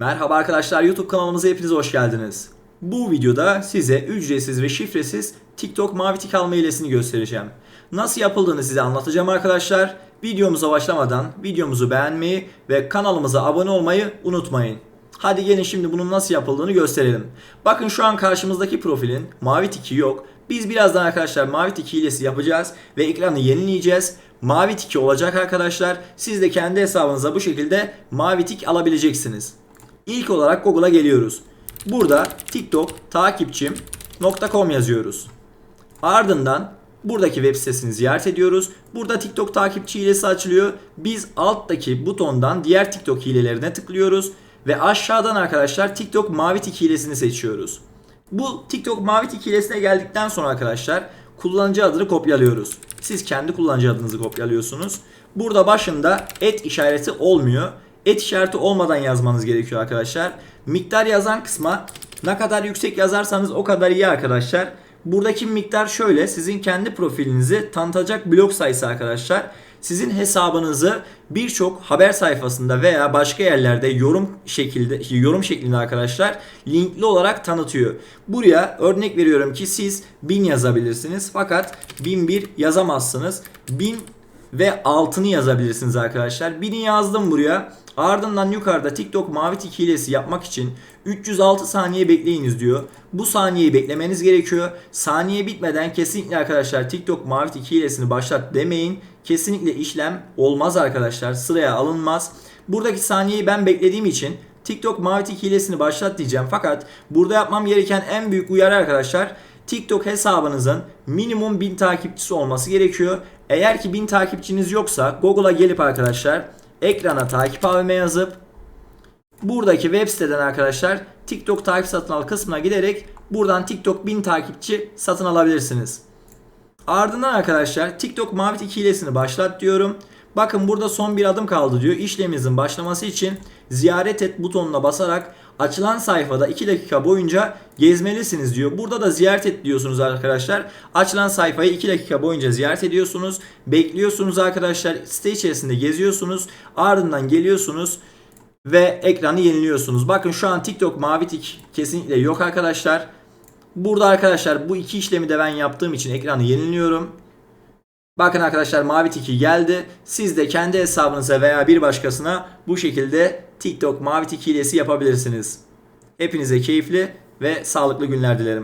Merhaba arkadaşlar YouTube kanalımıza hepiniz hoş geldiniz. Bu videoda size ücretsiz ve şifresiz TikTok mavi tik alma hilesini göstereceğim. Nasıl yapıldığını size anlatacağım arkadaşlar. Videomuza başlamadan videomuzu beğenmeyi ve kanalımıza abone olmayı unutmayın. Hadi gelin şimdi bunun nasıl yapıldığını gösterelim. Bakın şu an karşımızdaki profilin mavi tiki yok. Biz birazdan arkadaşlar mavi tiki hilesi yapacağız ve ekranı yenileyeceğiz. Mavi tiki olacak arkadaşlar. Siz de kendi hesabınıza bu şekilde mavi tik alabileceksiniz. İlk olarak Google'a geliyoruz. Burada TikTok takipçim.com yazıyoruz. Ardından buradaki web sitesini ziyaret ediyoruz. Burada TikTok takipçi hilesi açılıyor. Biz alttaki butondan diğer TikTok hilelerine tıklıyoruz. Ve aşağıdan arkadaşlar TikTok mavi tik hilesini seçiyoruz. Bu TikTok mavi tik hilesine geldikten sonra arkadaşlar kullanıcı adını kopyalıyoruz. Siz kendi kullanıcı adınızı kopyalıyorsunuz. Burada başında et işareti olmuyor. Et işareti olmadan yazmanız gerekiyor arkadaşlar. Miktar yazan kısma ne kadar yüksek yazarsanız o kadar iyi arkadaşlar. Buradaki miktar şöyle sizin kendi profilinizi tanıtacak blog sayısı arkadaşlar. Sizin hesabınızı birçok haber sayfasında veya başka yerlerde yorum şekilde yorum şeklinde arkadaşlar linkli olarak tanıtıyor. Buraya örnek veriyorum ki siz 1000 yazabilirsiniz fakat 1001 yazamazsınız. 1000 ve altını yazabilirsiniz arkadaşlar. 1000'i yazdım buraya. Ardından yukarıda TikTok mavi tik hilesi yapmak için 306 saniye bekleyiniz diyor. Bu saniyeyi beklemeniz gerekiyor. Saniye bitmeden kesinlikle arkadaşlar TikTok mavi tik hilesini başlat demeyin. Kesinlikle işlem olmaz arkadaşlar. Sıraya alınmaz. Buradaki saniyeyi ben beklediğim için TikTok mavi tik hilesini başlat diyeceğim. Fakat burada yapmam gereken en büyük uyarı arkadaşlar TikTok hesabınızın minimum 1000 takipçisi olması gerekiyor. Eğer ki 1000 takipçiniz yoksa Google'a gelip arkadaşlar ekrana takip AVM yazıp buradaki web siteden arkadaşlar TikTok takip satın al kısmına giderek buradan TikTok 1000 takipçi satın alabilirsiniz. Ardından arkadaşlar TikTok mavi tik hilesini başlat diyorum. Bakın burada son bir adım kaldı diyor. İşleminizin başlaması için ziyaret et butonuna basarak açılan sayfada 2 dakika boyunca gezmelisiniz diyor. Burada da ziyaret et diyorsunuz arkadaşlar. Açılan sayfayı 2 dakika boyunca ziyaret ediyorsunuz. Bekliyorsunuz arkadaşlar. Site içerisinde geziyorsunuz. Ardından geliyorsunuz ve ekranı yeniliyorsunuz. Bakın şu an TikTok mavi tik kesinlikle yok arkadaşlar. Burada arkadaşlar bu iki işlemi de ben yaptığım için ekranı yeniliyorum. Bakın arkadaşlar mavi tiki geldi. Siz de kendi hesabınıza veya bir başkasına bu şekilde TikTok mavi tik hilesi yapabilirsiniz. Hepinize keyifli ve sağlıklı günler dilerim.